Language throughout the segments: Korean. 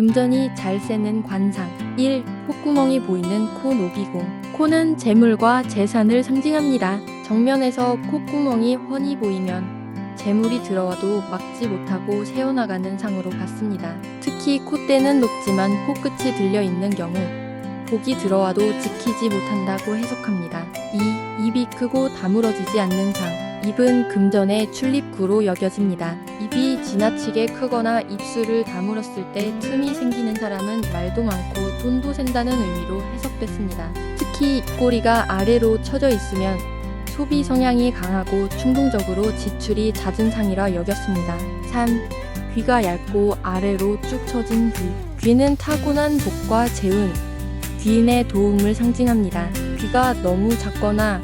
금전이 잘 새는 관상 1. 콧구멍이 보이는 코 노비공 코는 재물과 재산을 상징합니다. 정면에서 콧구멍이 훤히 보이면 재물이 들어와도 막지 못하고 새어나가는 상으로 봤습니다. 특히 콧대는 높지만 코끝이 들려 있는 경우 복이 들어와도 지키지 못한다고 해석합니다. 2. 입이 크고 다물어지지 않는 상. 입은 금전의 출입구로 여겨집니다. 입이 지나치게 크거나 입술을 다물었을 때 틈이 생기는 사람은 말도 많고 돈도 샌다는 의미로 해석됐습니다. 특히 입꼬리가 아래로 처져 있으면 소비 성향이 강하고 충동적으로 지출이 잦은 상이라 여겼습니다. 3. 귀가 얇고 아래로 쭉 처진 귀. 귀는 타고난 복과 재운, 귀인의 도움을 상징합니다. 귀가 너무 작거나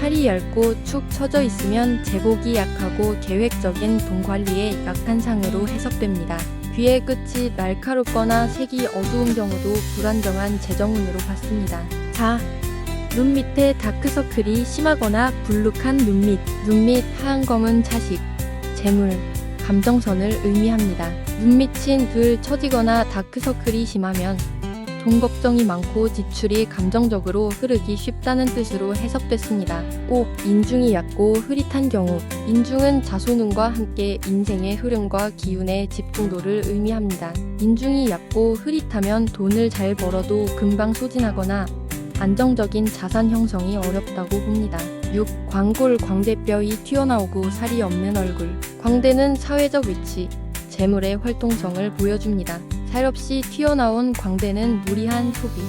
살이 얇고 축 처져 있으면 제복이 약하고 계획적인 돈 관리에 약한 상으로 해석됩니다. 귀의 끝이 날카롭거나 색이 어두운 경우도 불안정한 재정운으로 봤습니다. 4. 눈 밑에 다크서클이 심하거나 불룩한 눈 밑, 눈 밑 하얀 검은 자식, 재물, 감정선을 의미합니다. 눈밑이 덜 처지거나 다크서클이 심하면 돈 걱정이 많고 지출이 감정적으로 흐르기 쉽다는 뜻으로 해석됐습니다. 5. 인중이 얕고 흐릿한 경우 인중은 자손운과 함께 인생의 흐름과 기운의 집중도를 의미합니다. 인중이 얕고 흐릿하면 돈을 잘 벌어도 금방 소진하거나 안정적인 자산 형성이 어렵다고 봅니다. 6. 광골 광대뼈이 튀어나오고 살이 없는 얼굴 광대는 사회적 위치, 재물의 활동성을 보여줍니다. 살 없이 튀어나온 광대는 무리한 소비,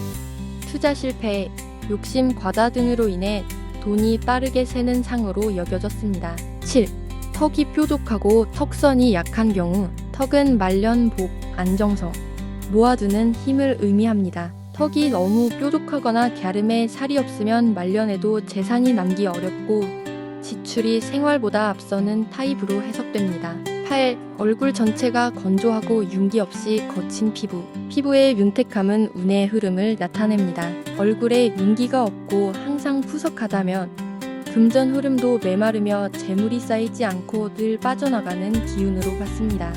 투자 실패, 욕심 과다 등으로 인해 돈이 빠르게 새는 상으로 여겨졌습니다. 7. 턱이 뾰족하고 턱선이 약한 경우 턱은 말년 복, 안정성, 모아두는 힘을 의미합니다. 턱이 너무 뾰족하거나 갸름해 살이 없으면 말년에도 재산이 남기 어렵고 지출이 생활보다 앞서는 타입으로 해석됩니다. 8. 얼굴 전체가 건조하고 윤기 없이 거친 피부. 피부의 윤택함은 운의 흐름을 나타냅니다. 얼굴에 윤기가 없고 항상 푸석하다면 금전 흐름도 메마르며 재물이 쌓이지 않고 늘 빠져나가는 기운으로 봤습니다.